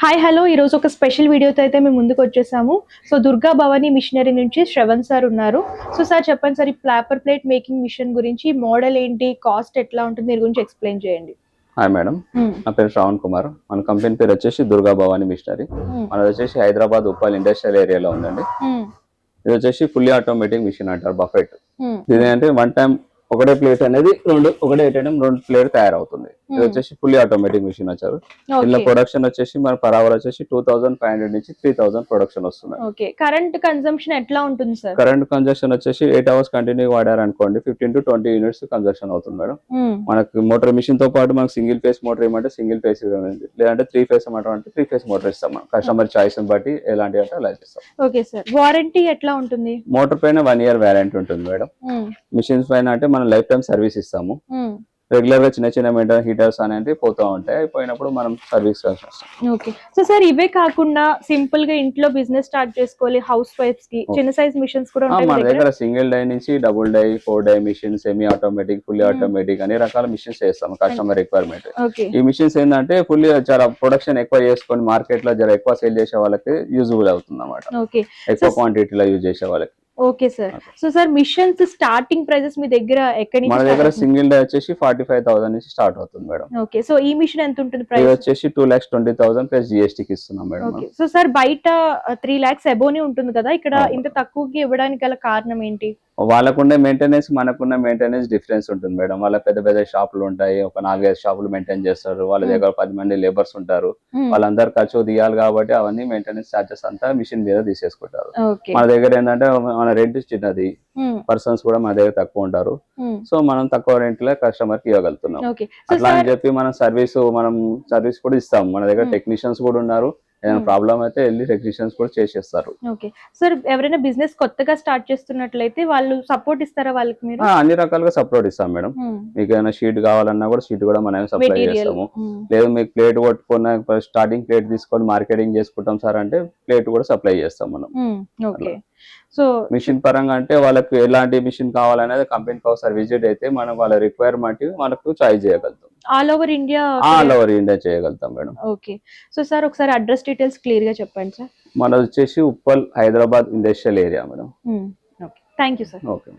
Hi hello ఈరోజు ఒక special వీడియోతో అయితే మేము ముందుకు వచ్చేసాము. సో దుర్గా భవానీ మిషనరీ నుంచి శ్రవణ్ సార్ ఉన్నారు. సో సార్ చెప్పండి సార్ ఈ ప్లాపర్ ప్లేట్ మేకింగ్ మిషన్ గురించి మోడల్ ఏంటి కాస్ట్ ఎట్లా ఉంటుంది దీని గురించి ఎక్స్ప్లెయిన్ చేయండి. Hi madam Hmm. నా పేరు శ్రావణ్ కుమార్ మన కంపెనీ పేరు వచ్చేసి దుర్గా భవానీ మిషనరీ. మనది వచ్చేసి హైదరాబాద్ ఉప్పల్ ఇండస్ట్రియల్ ఏరియాలో ఉందండి. Hmm. ఇది వచ్చేసి ఫుల్లీ ఆటోమేటిక్ మిషన్ అంటారు బఫెట్. ఇది అంటే వన్ టైం ఒకటే ప్లేట్ అనేది రెండు ఒకటే ఐటమ్ రెండు ప్లేట్ తయారవుతుంది. ఇది Hmm. వచ్చేసి ఫుల్లీ ఆటోమేటిక్ మిషన్ వచ్చారు. ఇందులో ప్రొడక్షన్ వచ్చేసి మన పర్ అవర్ వచ్చేసి టూ థౌసండ్ ఫైవ్ హండ్రెడ్ నుంచి త్రీ థౌసండ్ ప్రొడక్షన్ వస్తుంది కరెంట్ కన్సంప్షన్ ఎట్లా ఉంటుంది సార్ కరెంట్ కన్జక్షన్ వచ్చేసి ఎయిట్ అవర్స్ కంటిన్యూ వాడారు అనుకోండి fifteen to twenty units consumption అవుతుంది మేడం. Hmm. మనకి మోటార్ మిషన్తో పాటు మనకి సింగిల్ ఫేస్ మోటార్ ఏమంటే సింగిల్ ఫేస్ లేదంటే త్రీ ఫేస్ అంటే త్రీ ఫేస్ మోటార్ ఇస్తాం మనం. కస్టమర్ చాయిస్ బట్టి ఎలాంటి అంటే అలా ఇస్తాం ఓకే సార్ వారంటీ ఎట్లా ఉంటుంది? మోటార్ పైన వన్ ఇయర్ వ్యారంటీ ఉంటుంది మేడం. Hmm. మిషన్స్ పైన అంటే మనం లైఫ్ టైం సర్వీస్ ఇస్తాము. Hmm. రెగ్యులర్గా చిన్న చిన్న మెయింటైన్ హీటర్స్ అనేవి పోతూ ఉంటాయి. పోయినప్పుడు మనం సర్వీస్ ఓకే సో సార్ ఇవే కాకుండా సింపుల్గా ఇంట్లో బిజినెస్ స్టార్ట్ చేసుకోవాలి. హౌస్ వైఫ్స్కి చిన్న సైజ్ మిషన్స్ కూడా మన దగ్గర? సింగిల్ డై నుంచి double die four die machine semi automatic fully. Automatic అన్ని రకాల మిషన్స్ చేస్తాం కస్టమర్ రిక్వైర్మెంట్ ఈ మిషన్స్ ఏంటంటే ఫుల్లీ చాలా ప్రొడక్షన్ ఎక్కువ చేసుకొని మార్కెట్లో జర ఎక్కువ సేల్ చేసే వాళ్ళకి యూజ్ఫుల్ అవుతుంది అన్నమాట ఓకే ఎక్కువ క్వాంటిటీలో యూజ్ చేసే వాళ్ళకి. Okay sir. So sir machines starting prices మీ దగ్గర ఎక్కడి మన నుంచి దగ్గర సింగిల్ డే వచ్చేసి ఫార్టీ ఫైవ్ థౌసండ్ నుంచి స్టార్ట్ అవుతుంది మేడం. ఓకే. సో ఈ మిషన్ ఎంత ఉంటుంది ప్రైస్ వచ్చేసి two lakhs twenty thousand plus జిఎస్టీకి ఇస్తున్నాం మేడం ఓకే. సో సార్ బయట త్రీ లాక్స్ అబోనే ఉంటుంది కదా ఇక్కడ. ఇంత తక్కువకి ఇవ్వడానికి గల కారణం ఏంటి? వాళ్ళకుండే మెయింటెనెన్స్ మనకున్న మెయింటెనెన్స్ డిఫరెన్స్ ఉంటుంది మేడం. వాళ్ళ పెద్ద పెద్ద షాపులు ఉంటాయి. ఒక నాలుగైదు షాపులు మెయింటైన్ చేస్తారు. వాళ్ళ Hmm. దగ్గర పది మంది లేబర్స్ ఉంటారు. Hmm. వాళ్ళందరూ ఖర్చు తీయాలి కాబట్టి అవన్నీ మెయింటెనెన్స్ చార్జెస్ అంతా మిషన్ మీద తీసేసుకుంటారు. మన దగ్గర ఏంటంటే మన రెంట్ చిన్నది. Hmm. పర్సన్స్ కూడా మన దగ్గర తక్కువ ఉంటారు. Hmm. సో మనం తక్కువ రెంట్లో కస్టమర్కి ఇవ్వగలుగుతున్నాం. అట్లా అని చెప్పి మనం సర్వీస్ మనం సర్వీస్ కూడా ఇస్తాం. మన దగ్గర Hmm. టెక్నీషియన్స్ కూడా ఉన్నారు. ఏదైనా Hmm. ప్రాబ్లం అయితే వెళ్ళి టెక్నీషియన్స్ కూడా చేసేస్తారు. ఓకే సార్ ఎవరైనా బిజినెస్ కొత్తగా స్టార్ట్ చేస్తున్నట్లయితే వాళ్ళు సపోర్ట్ ఇస్తారా వాళ్ళకి మీరు? ఆ, అన్ని రకాలుగా సపోర్ట్ ఇస్తాం మేడం. మీకు ఏమైనా షీట్ కావాలన్నా కూడా షీట్ కూడా మనం సప్లై చేస్తాము. లేదు మీకు ప్లేట్ కొట్టుకున్న స్టార్టింగ్ ప్లేట్ తీసుకొని మార్కెటింగ్ చేసుకుంటాం సార్ అంటే ప్లేట్ కూడా సప్లై చేస్తాం మనం. ఓకే సో మిషన్ పరంగా అంటే వాళ్ళకి ఎలాంటి మిషన్ కావాలనేది కంపెనీకి ఒకసారి విజిట్ అయితే మనం వాళ్ళ రిక్వైర్మెంట్ మనకు చాయిస్ చేయగలుగుతాం. All over India all over India చేయగలుగుతాం మేడం. ఓకే. సో సార్ ఒకసారి అడ్రస్ డీటెయిల్స్ క్లియర్గా చెప్పండి సార్. మనది వచ్చేసి Uppal Hyderabad industrial area madam. Okay. Thank you sir. Okay